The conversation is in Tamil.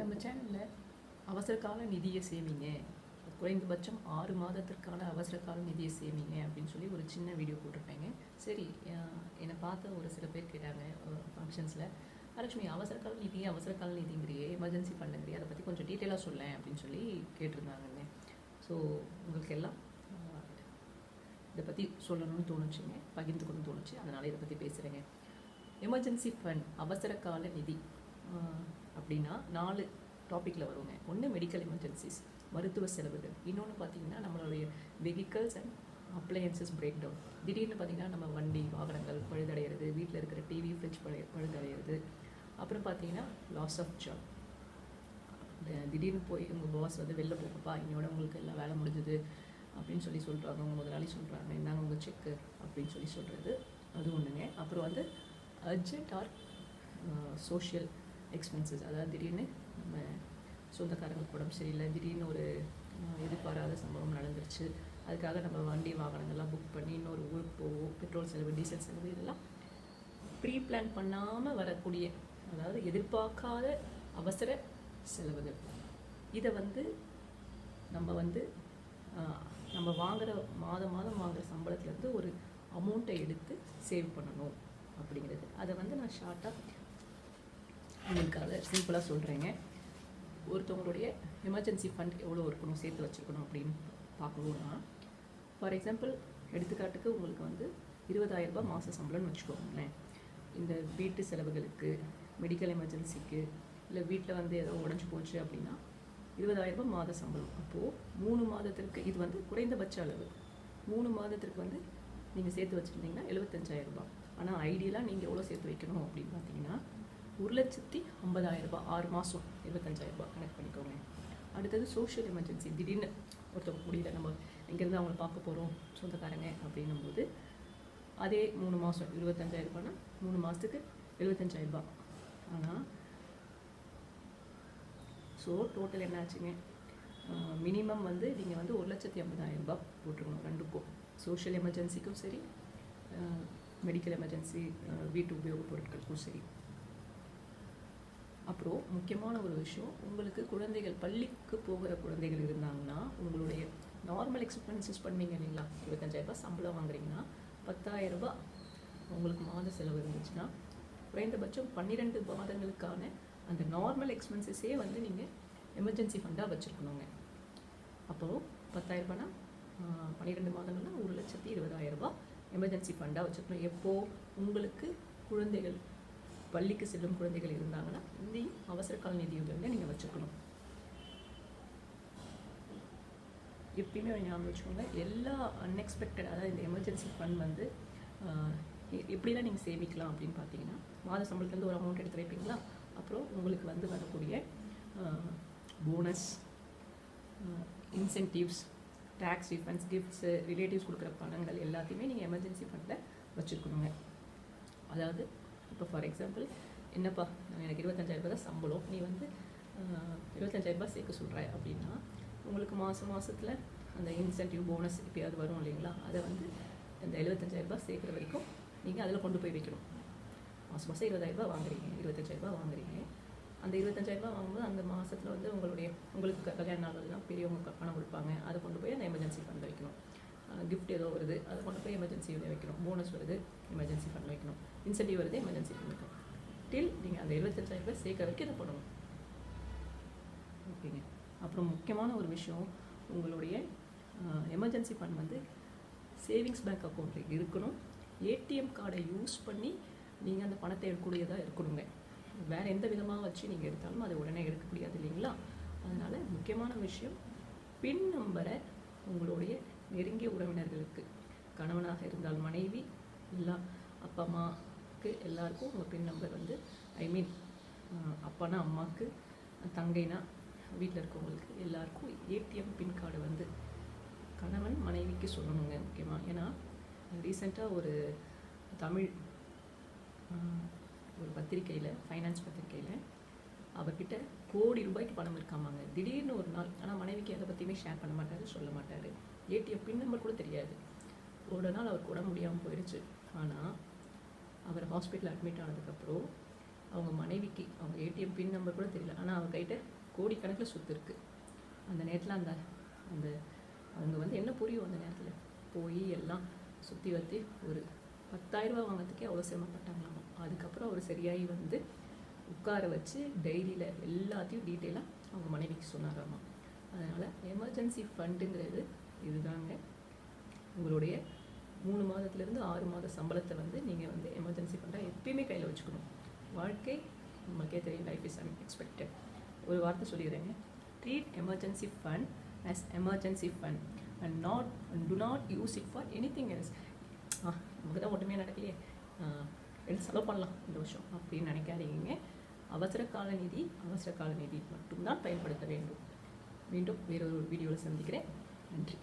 நம்ம சேனலில் அவசரகால நிதியை சேமிங்க. குறைந்தபட்சம் ஆறு மாதத்திற்கான அவசரகால நிதியை சேமிங்க அப்படின்னு சொல்லி ஒரு சின்ன வீடியோ போட்டிருப்பேங்க. சரி என்னை பார்த்த ஒரு சில பேர் கேட்டாங்க ஃபங்க்ஷன்ஸில் லட்சுமி அவசரகால நிதி அவசரகால நிதிங்கிறியே எமர்ஜென்சி பண்ணுங்கிறியே அதை பற்றி கொஞ்சம் டீட்டெயிலாக சொல்லேன் அப்படின்னு சொல்லி கேட்டிருந்தாங்கங்க. ஸோ உங்களுக்கு எல்லாம் இதை பற்றி சொல்லணும்னு தோணுச்சுங்க பகிர்ந்துக்கணும்னு தோணுச்சு. அதனால் இதை பற்றி பேசுகிறேங்க எமர்ஜென்சி ஃபண்ட் அவசரகால நிதி அப்படின்னா நாலு டாப்பிக்கில் வருவோங்க ஒன்று மெடிக்கல் எமர்ஜென்சிஸ் மருத்துவ செலவுகள். இன்னொன்று பார்த்தீங்கன்னா நம்மளுடைய vehicles and appliances break down திடீர்னு பார்த்தீங்கன்னா நம்ம வண்டி வாகனங்கள் பழுதடைகிறது வீட்டில் இருக்கிற டிவி ஃப்ரிட்ஜ் பழு பழுதடைகிறது. அப்புறம் பார்த்தீங்கன்னா லாஸ் ஆஃப் ஜாப் திடீர்னு போய் உங்கள் பாஸ் வந்து வெளில போகப்பா இன்னையோட உங்களுக்கு எல்லாம் வேலை முடிஞ்சுது அப்படின்னு சொல்லி சொல்கிறாங்க உங்கள் முதலாளி சொல்கிறாங்க இந்தாங்க உங்கள் செக்கு அப்படின்னு சொல்லி சொல்கிறது அது ஒன்றுங்க அப்புறம் வந்து அர்ஜென்ட் ஆர் சோஷியல் எக்ஸ்பென்சஸ் அதாவது திடீர்னு நம்ம சொந்தக்காரங்களுக்கு உடம்பு சரியில்லை. திடீர்னு ஒரு எதிர்பாராத சம்பவம் நடந்துருச்சு. அதுக்காக நம்ம வண்டி வாகனங்கள்லாம் புக் பண்ணி இன்னொரு ஊருக்கு போவோம். பெட்ரோல் செலவு டீசல் செலவு இதெல்லாம் ப்ரீ பிளான் பண்ணாமல் வரக்கூடிய அதாவது எதிர்பார்க்காத அவசர செலவுகள். இதை வந்து நம்ம வந்து நம்ம வாங்குகிற மாதம் மாதம் வாங்குற சம்பளத்துலேருந்து ஒரு அமௌண்ட்டை எடுத்து சேவ் பண்ணணும் அப்படிங்கிறது. அதை வந்து நான் ஷார்ட்டாக உங்களுக்காக சிம்பிளாக சொல்கிறேங்க ஒருத்தவங்களுடைய எமர்ஜென்சி ஃபண்ட் எவ்வளோ இருக்கணும் சேர்த்து வச்சுருக்கணும் அப்படின்னு பார்க்கணுன்னா ஃபார் எக்ஸாம்பிள் எடுத்துக்காட்டுக்கு உங்களுக்கு வந்து இருபதாயிரரூபா மாத சம்பளம்னு வச்சுக்கோங்களேன். இந்த வீட்டு செலவுகளுக்கு மெடிக்கல் எமர்ஜென்சிக்கு இல்லை வீட்டில் வந்து ஏதோ உடஞ்சி போச்சு அப்படின்னா இருபதாயிரரூபா மாத சம்பளம். அப்போது மூணு மாதத்திற்கு இது வந்து குறைந்தபட்ச அளவு. மூணு மாதத்திற்கு வந்து நீங்கள் சேர்த்து வச்சுருந்தீங்கன்னா எழுபத்தஞ்சாயிரரூபா ஆனால் ஐடியலாக நீங்கள் எவ்வளோ சேர்த்து வைக்கணும் அப்படின்னு பார்த்தீங்கன்னா ஒரு லட்சத்தி ஐம்பதாயிரம் ரூபாய் ஆறு மாதம் இருபத்தஞ்சாயிரம் ரூபாய் கணக்கு பண்ணிக்கோங்க. அடுத்தது சோஷியல் எமர்ஜென்சி திடீர்னு ஒருத்தவங்க முடியல நம்ம இங்கேருந்து அவங்கள பார்க்க போகிறோம் சொந்தக்காரங்க அப்படின்னும் போது அதே மூணு மாதம் இருபத்தஞ்சாயிரம் ரூபாய்னா மூணு மாதத்துக்கு எழுபத்தஞ்சாயிரம் ரூபாய். ஆனால் ஸோ டோட்டல் என்னாச்சுங்க? மினிமம் வந்து நீங்கள் வந்து ஒரு லட்சத்தி ஐம்பதாயிரம் ரூபாய் போட்டுருக்கணும் ரெண்டுக்கும். சோஷியல் எமர்ஜென்சிக்கும் சரி மெடிக்கல் எமர்ஜென்சி வீட்டு உபயோகப் பொருட்களுக்கும் சரி. அப்புறம் முக்கியமான ஒரு விஷயம் உங்களுக்கு குழந்தைகள் பள்ளிக்கு போகிற குழந்தைகள் இருந்தாங்கன்னா உங்களுடைய நார்மல் எக்ஸ்பென்சஸ் பண்ணுவீங்க இல்லைங்களா? இருபத்தஞ்சாயிரரூபா சம்பளம் வாங்குறீங்கன்னா பத்தாயிரரூபா உங்களுக்கு மாத செலவு இருந்துச்சுன்னா குறைந்தபட்சம் பன்னிரெண்டு மாதங்களுக்கான அந்த நார்மல் எக்ஸ்பென்சஸே வந்து நீங்கள் எமர்ஜென்சி ஃபண்டாக வச்சுருக்கணுங்க. அப்போது பத்தாயிரரூபானா பன்னிரெண்டு மாதங்கள்னா ஒரு லட்சத்தி இருபதாயிரரூபா எமர்ஜென்சி ஃபண்டாக வச்சுருக்கணும். எப்போது உங்களுக்கு குழந்தைகள் பள்ளிக்கு செல்லும் குழந்தைகள் இருந்தாங்கன்னா இதையும் அவசர கால நிதியுதவியில் நீங்கள் வச்சுக்கணும். எப்பயுமே ஞாபகம் வச்சுக்கோங்க எல்லா அன்எக்ஸ்பெக்டட் அதாவது இந்த எமர்ஜென்சி ஃபண்ட் வந்து எப்படிலாம் நீங்கள் சேமிக்கலாம் அப்படின்னு பார்த்தீங்கன்னா மாத சம்பளத்துலேருந்து ஒரு அமௌண்ட் எடுத்து வைப்பீங்களா? அப்புறம் உங்களுக்கு வந்து வரக்கூடிய bonus incentives tax refunds gifts relatives கொடுக்குற பணங்கள் எல்லாத்தையுமே நீங்கள் எமர்ஜென்சி ஃபண்டில் வச்சுருக்கணுங்க அதாவது இப்போ ஃபார் எக்ஸாம்பிள் என்னப்பா எனக்கு இருபத்தஞ்சாயிரம் ரூபாய் தான் சம்பளம். நீ வந்து இருபத்தஞ்சாயிரம் ரூபாய் சேர்க்க சொல்கிற அப்படின்னா உங்களுக்கு மாதம் மாதத்தில் அந்த இன்சென்டிவ் போனஸ் எப்பயாவது வரும் இல்லைங்களா? அதை வந்து அந்த 75000 ரூபாய் சேர்க்குற வரைக்கும் நீங்கள் அதில் கொண்டு போய் வைக்கணும். மாதம் மாதம் இருபதாயிரரூபா வாங்குறீங்க இருபத்தஞ்சாயிரம் ரூபாய் வாங்குறீங்க. அந்த இருபத்தஞ்சாயிரம் ரூபாய் வாங்கும்போது அந்த மாதத்தில் வந்து உங்களுடைய உங்களுக்கு க- கல்யாண நாள்லாம் பெரியவங்க பணம் கொடுப்பாங்க. அதை கொண்டு போய் அந்த எமர்ஜென்சி ஃபண்ட் வைக்கணும் கிஃப்ட் ஏதோ வருது அதை கொண்டு போய் எமர்ஜென்சி வைக்கணும். போனஸ் வருது எமர்ஜென்சி ஃபண்ட் வைக்கணும். இன்சென்டிவ் வருது எமர்ஜென்சி ஃபண்ட் வைக்கணும். டில் நீங்கள் அந்த இருபத்தஞ்சாயிரம் ரூபாய் சேர்க்க வரைக்கும் இதை பண்ணணும் ஓகேங்க அப்புறம் முக்கியமான ஒரு விஷயம் உங்களுடைய எமர்ஜென்சி ஃபண்ட் வந்து சேவிங்ஸ் பேங்க் அக்கௌண்ட்டில் இருக்கணும். ஏடிஎம் கார்டை யூஸ் பண்ணி நீங்கள் அந்த பணத்தை எடுக்கக்கூடியதாக இருக்கணுங்க. வேறு எந்த விதமாக வச்சு நீங்கள் எடுத்தாலும் அதை உடனே எடுக்க முடியாது இல்லைங்களா? அதனால் முக்கியமான விஷயம் பின் நம்பரை உங்களுடைய நெருங்கிய உறவினர்களுக்கு கணவனாக இருந்தால் மனைவி இல்லை அப்பா அம்மாவுக்கு எல்லாருக்கும் உங்கள் பின் நம்பர் வந்து ஐ மீன் அப்பானா அம்மாவுக்கு தங்கைனா வீட்டில் இருக்கவங்களுக்கு எல்லாருக்கும் ஏடிஎம் பின் கார்டு வந்து கணவன் மனைவிக்கு சொல்லணுங்க முக்கியமாக ஏன்னா ரீசெண்டாக ஒரு தமிழ் ஒரு பத்திரிக்கையில் ஃபைனான்ஸ் பத்திரிக்கையில் அவர்கிட்ட கோடி ரூபாய்க்கு பணம் இருக்காமாங்க. திடீர்னு ஒரு நாள் ஆனால் மனைவிக்கு எதை பற்றியுமே ஷேர் பண்ண மாட்டாரு சொல்ல மாட்டார். ஏடிஎம் பின் நம்பர் கூட தெரியாது. ஒரு நாள் அவருக்கு உடம்பு முடியாமல் போயிடுச்சு. ஆனால் அவர் ஹாஸ்பிட்டல் அட்மிட் ஆனதுக்கப்புறம் அவங்க மனைவிக்கு அவங்க ஏடிஎம் பின் நம்பர் கூட தெரியல. ஆனால் அவங்க கைட்ட கோடிக்கணக்கில் சொத்து இருக்குது அந்த நேரத்தில் அந்த அந்த அவங்க வந்து என்ன புரியும் அந்த நேரத்தில்? போய் எல்லாம் சுற்றி வத்தி ஒரு பத்தாயிரரூபா வாங்கிறதுக்கே அவ்வளோ சிரமப்பட்டாங்களாமா. அதுக்கப்புறம் அவர் சரியாகி வந்து உட்கார வச்சு டைரியில் எல்லாத்தையும் டீட்டெயிலாக அவங்க மனைவிக்கு சொன்னாராமா. அதனால் எமர்ஜென்சி ஃபண்டுங்கிறது இதுதாங்க. உங்களுடைய மூணு மாதத்துலேருந்து ஆறு மாத சம்பளத்தை வந்து நீங்கள் வந்து எமர்ஜென்சி ஃபண்டாக எப்பயுமே கையில் வச்சுக்கணும். வாழ்க்கை நம்மளுக்கே தெரியும் லைஃப் இஸ் அன்எக்ஸ்பெக்டட் ஒரு வார்த்தை சொல்லிடுறேங்க. Treat emergency fund as emergency fund and not to not use it for anything else ah நமக்கு தான் ஒன்றுமே நடக்கலையே. ஆ, எடுத்து செலவு பண்ணலாம் இந்த வருஷம்? அப்படின்னு நினைக்காதீங்க. அவசர கால நிதி அவசர கால நிதி மட்டும்தான் பயன்படுத்த வேண்டும். மீண்டும் வேறொரு வீடியோவில் சந்திக்கிறேன். நன்றி.